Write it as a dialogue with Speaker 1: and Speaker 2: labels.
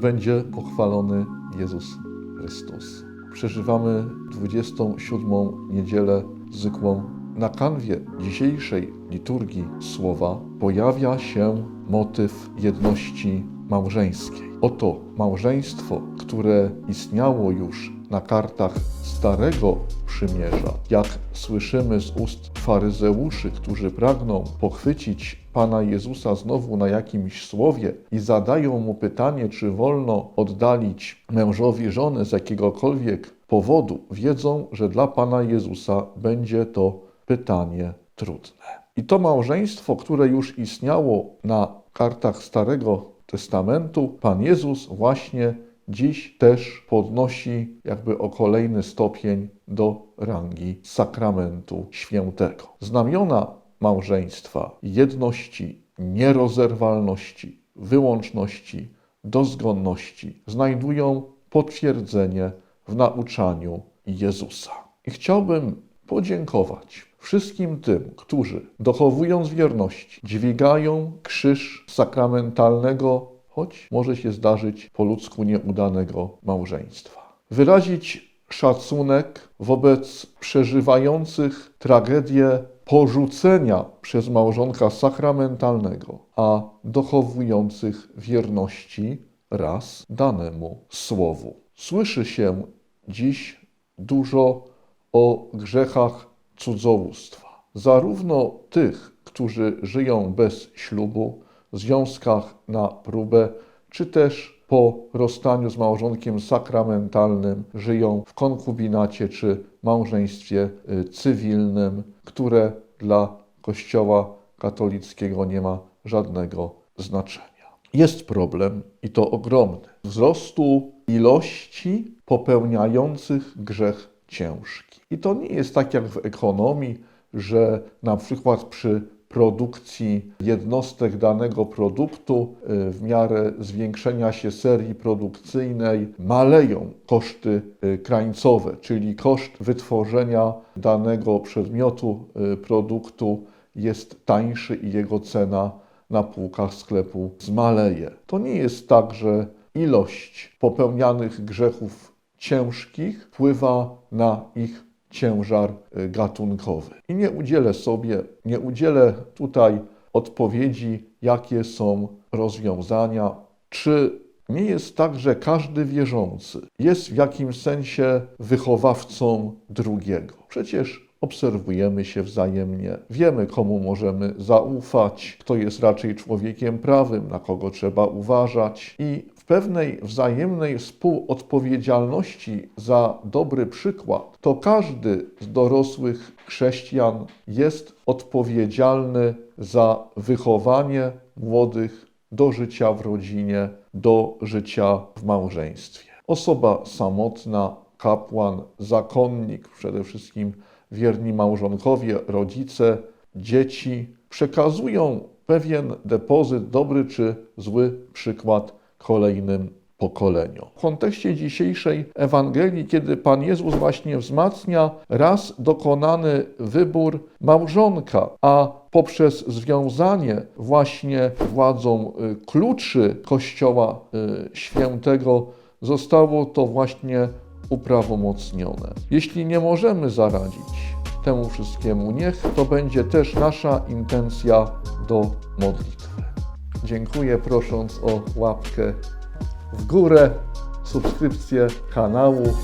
Speaker 1: Będzie pochwalony Jezus Chrystus. Przeżywamy 27. niedzielę zwykłą. Na kanwie dzisiejszej liturgii słowa pojawia się motyw jedności małżeńskiej. Oto małżeństwo, które istniało już na kartach Starego Przymierza, jak słyszymy z ust faryzeuszy, którzy pragną pochwycić Pana Jezusa znowu na jakimś słowie i zadają mu pytanie, czy wolno oddalić mężowi żonę z jakiegokolwiek powodu, wiedzą, że dla Pana Jezusa będzie to pytanie trudne. I to małżeństwo, które już istniało na kartach Starego Testamentu, Pan Jezus właśnie dziś też podnosi jakby o kolejny stopień do rangi sakramentu świętego. Znamiona małżeństwa, jedności, nierozerwalności, wyłączności, dozgonności znajdują potwierdzenie w nauczaniu Jezusa. I chciałbym podziękować wszystkim tym, którzy dochowując wierności, dźwigają krzyż sakramentalnego, choć może się zdarzyć po ludzku nieudanego małżeństwa. Wyrazić szacunek wobec przeżywających tragedię porzucenia przez małżonka sakramentalnego, a dochowujących wierności raz danemu słowu. Słyszy się dziś dużo o grzechach cudzołóstwa. Zarówno tych, którzy żyją bez ślubu, związkach na próbę, czy też po rozstaniu z małżonkiem sakramentalnym żyją w konkubinacie czy małżeństwie y, cywilnym, które dla Kościoła katolickiego nie ma żadnego znaczenia. Jest problem i to ogromny wzrostu ilości popełniających grzech ciężki. I to nie jest tak jak w ekonomii, że na przykład przy produkcji jednostek danego produktu y, w miarę zwiększenia się serii produkcyjnej maleją koszty y, krańcowe, czyli koszt wytworzenia danego przedmiotu y, produktu jest tańszy i jego cena na półkach sklepu zmaleje. To nie jest tak, że ilość popełnianych grzechów ciężkich wpływa na ich ciężar y, gatunkowy. I nie udzielę sobie, nie udzielę tutaj odpowiedzi, jakie są rozwiązania, czy nie jest tak, że każdy wierzący jest w jakimś sensie wychowawcą drugiego. Przecież obserwujemy się wzajemnie, wiemy, komu możemy zaufać, kto jest raczej człowiekiem prawym, na kogo trzeba uważać i pewnej wzajemnej współodpowiedzialności za dobry przykład, to każdy z dorosłych chrześcijan jest odpowiedzialny za wychowanie młodych do życia w rodzinie, do życia w małżeństwie. Osoba samotna, kapłan, zakonnik, przede wszystkim wierni małżonkowie, rodzice, dzieci przekazują pewien depozyt, dobry czy zły przykład kolejnym pokoleniom. W kontekście dzisiejszej Ewangelii, kiedy Pan Jezus właśnie wzmacnia raz dokonany wybór małżonka, a poprzez związanie właśnie władzą y, kluczy Kościoła y, Świętego zostało to właśnie uprawomocnione. Jeśli nie możemy zaradzić temu wszystkiemu, niech to będzie też nasza intencja do modlitwy. Dziękuję, prosząc o łapkę w górę, subskrypcję kanału